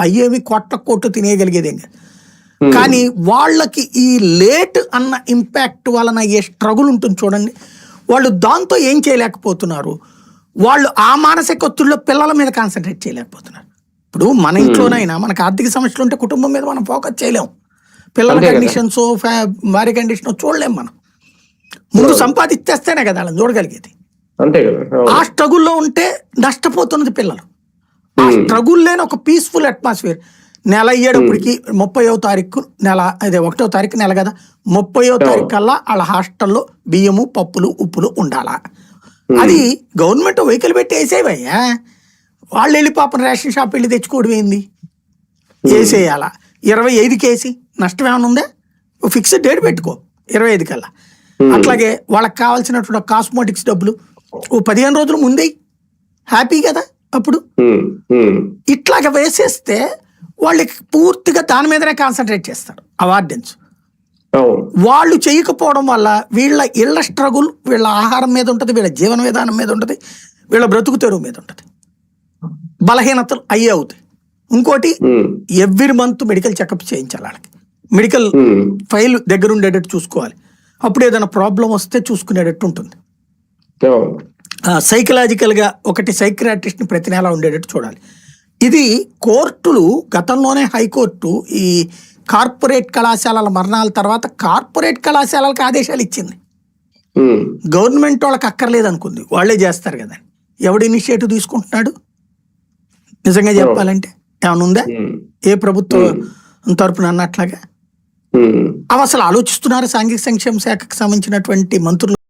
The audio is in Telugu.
అయ్యేవి కోట్ల కోట్లు తినేయగలిగేదేం కాదు కానీ వాళ్ళకి ఈ లేట్ అన్న ఇంపాక్ట్ వలన ఏ స్ట్రగుల్ ఉంటుంది చూడండి. వాళ్ళు దాంతో ఏం చేయలేకపోతున్నారు. వాళ్ళు ఆ మానసిక ఒత్తిడిలో పిల్లల మీద కాన్సన్ట్రేట్ చేయలేకపోతున్నారు. ఇప్పుడు మన ఇంట్లోనైనా మనకు ఆర్థిక సమస్యలు ఉంటే కుటుంబం మీద మనం ఫోకస్ చేయలేం. పిల్లల. కండిషన్స్ వారి కండిషన్ చూడలేం మనం. ముందు సంపాదిస్తేస్తేనే కదా వాళ్ళని చూడగలిగేది. ఆ స్ట్రగుల్లో ఉంటే నష్టపోతున్నది పిల్లలు. ఆ స్ట్రగుల్ లేని ఒక పీస్ఫుల్ అట్మాస్ఫియర్ నెల అయ్యేటప్పటికి ముప్పయో తారీఖు నెల అదే ఒకటో తారీఖు నెల కదా ముప్పయో తారీఖు కల్లా వాళ్ళ హాస్టల్లో బియ్యము పప్పులు ఉప్పులు ఉండాలా. అది గవర్నమెంట్ వెహికల్ పెట్టి వేసేవయ్యా. వాళ్ళు వెళ్ళి పాపం రేషన్ షాప్ వెళ్ళి తెచ్చుకోవడం ఏంది? వేసేయాలా ఇరవై ఐదుకి వేసి నష్టం ఏమైనా ఉందా? ఫిక్స్డ్ డేట్ పెట్టుకో ఇరవై ఐదు కల్లా. అట్లాగే వాళ్ళకి కావాల్సినటువంటి కాస్మోటిక్స్ డబ్బులు ఓ పదిహేను రోజులు ముందే హ్యాపీ కదా? అప్పుడు ఇట్లాగ వేసేస్తే వాళ్ళకి పూర్తిగా దాని మీదనే కాన్సన్ట్రేట్ చేస్తారు అవార్డెన్స్ అవును. వాళ్ళు చేయకపోవడం వల్ల వీళ్ళ ఇళ్ళ స్ట్రగుల్ వీళ్ళ ఆహారం మీద ఉంటుంది వీళ్ళ జీవన విధానం మీద ఉంటుంది వీళ్ళ బ్రతుకు తెరువు మీద ఉంటుంది. బలహీనతలు అయ్యే అవుతాయి. ఇంకోటి ఎవ్రీ మంత్ మెడికల్ చెకప్ చేయించాలి వాళ్ళకి. మెడికల్ ఫైల్ దగ్గర ఉండేటట్టు చూసుకోవాలి. అప్పుడు ఏదైనా ప్రాబ్లం వస్తే చూసుకునేటట్టు ఉంటుంది. సైకలాజికల్గా ఒకటి సైక్రాటిస్ట్ని ప్రతి నెల ఉండేటట్టు చూడాలి. ఇది కోర్టులు గతంలోనే హైకోర్టు ఈ కార్పొరేట్ కళాశాలల మరణాల తర్వాత కార్పొరేట్ కళాశాలలకు ఆదేశాలు ఇచ్చింది. గవర్నమెంట్ వాళ్ళకి అక్కర్లేదు అనుకుంది. వాళ్ళే చేస్తారు కదా. ఎవడు ఇనిషియేటివ్ తీసుకుంటున్నాడు? నిజంగా చెప్పాలంటే ఏమైనా ఉందా? ఏ ప్రభుత్వం తరపున అన్నట్లాగా. అవి అసలు ఆలోచిస్తున్నారు సాంఘిక సంక్షేమ శాఖకు సంబంధించినటువంటి మంత్రులు?